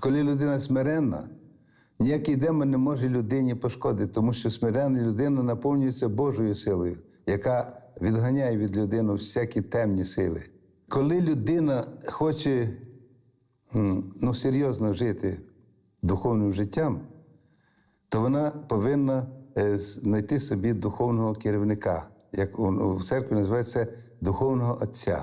коли людина смиренна, ніякий демон не може людині пошкодити, тому що смиренна людина наповнюється Божою силою, яка відганяє від людини всякі темні сили. Коли людина хоче ну, серйозно жити духовним життям, то вона повинна е, знайти собі духовного керівника, як у- церкві називається духовного отця,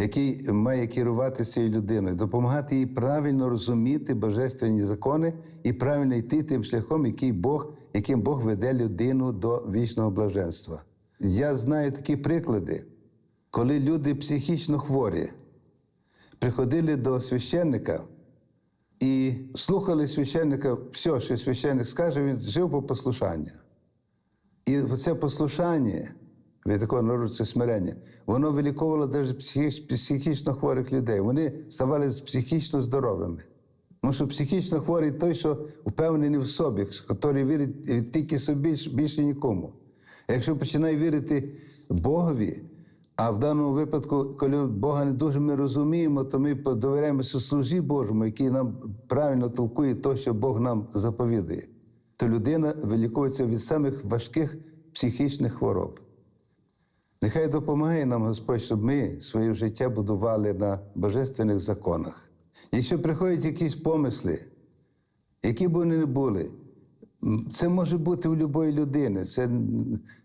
який має керувати цією людиною, допомагати їй правильно розуміти божественні закони і правильно йти тим шляхом, який Бог, яким Бог веде людину до вічного блаженства. Я знаю такі приклади, коли люди психічно хворі приходили до священника і слухали священника, все, що священник скаже, він жив по послушанню. І це послушання від такого народу це смирення, воно виліковувало навіть психіч- психічно хворих людей. Вони ставали психічно здоровими. Тому що психічно хворий той, що впевнений в собі, який вірить тільки собі більше нікому. Якщо починає вірити Богові, а в даному випадку, коли Бога не дуже ми розуміємо, то ми довіряємося служі Божому, який нам правильно толкує те, що Бог нам заповідує, то людина виліковується від самих важких психічних хвороб. Нехай допомагає нам Господь, щоб ми своє життя будували на божественних законах. Якщо приходять якісь помисли, які б вони не були, це може бути у будь-якої людини. Це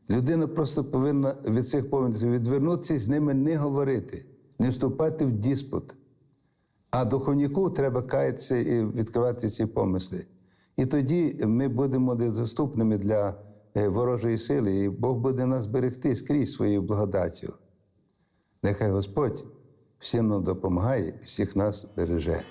людина просто повинна від цих помислів відвернутися з ними не говорити, не вступати в диспут. А духовнику треба каятися і відкривати ці помисли. І тоді ми будемо доступними для ворожої сили, і Бог буде нас берегти скрізь своєю благодаттю. Нехай Господь всім нам допомагає і всіх нас береже.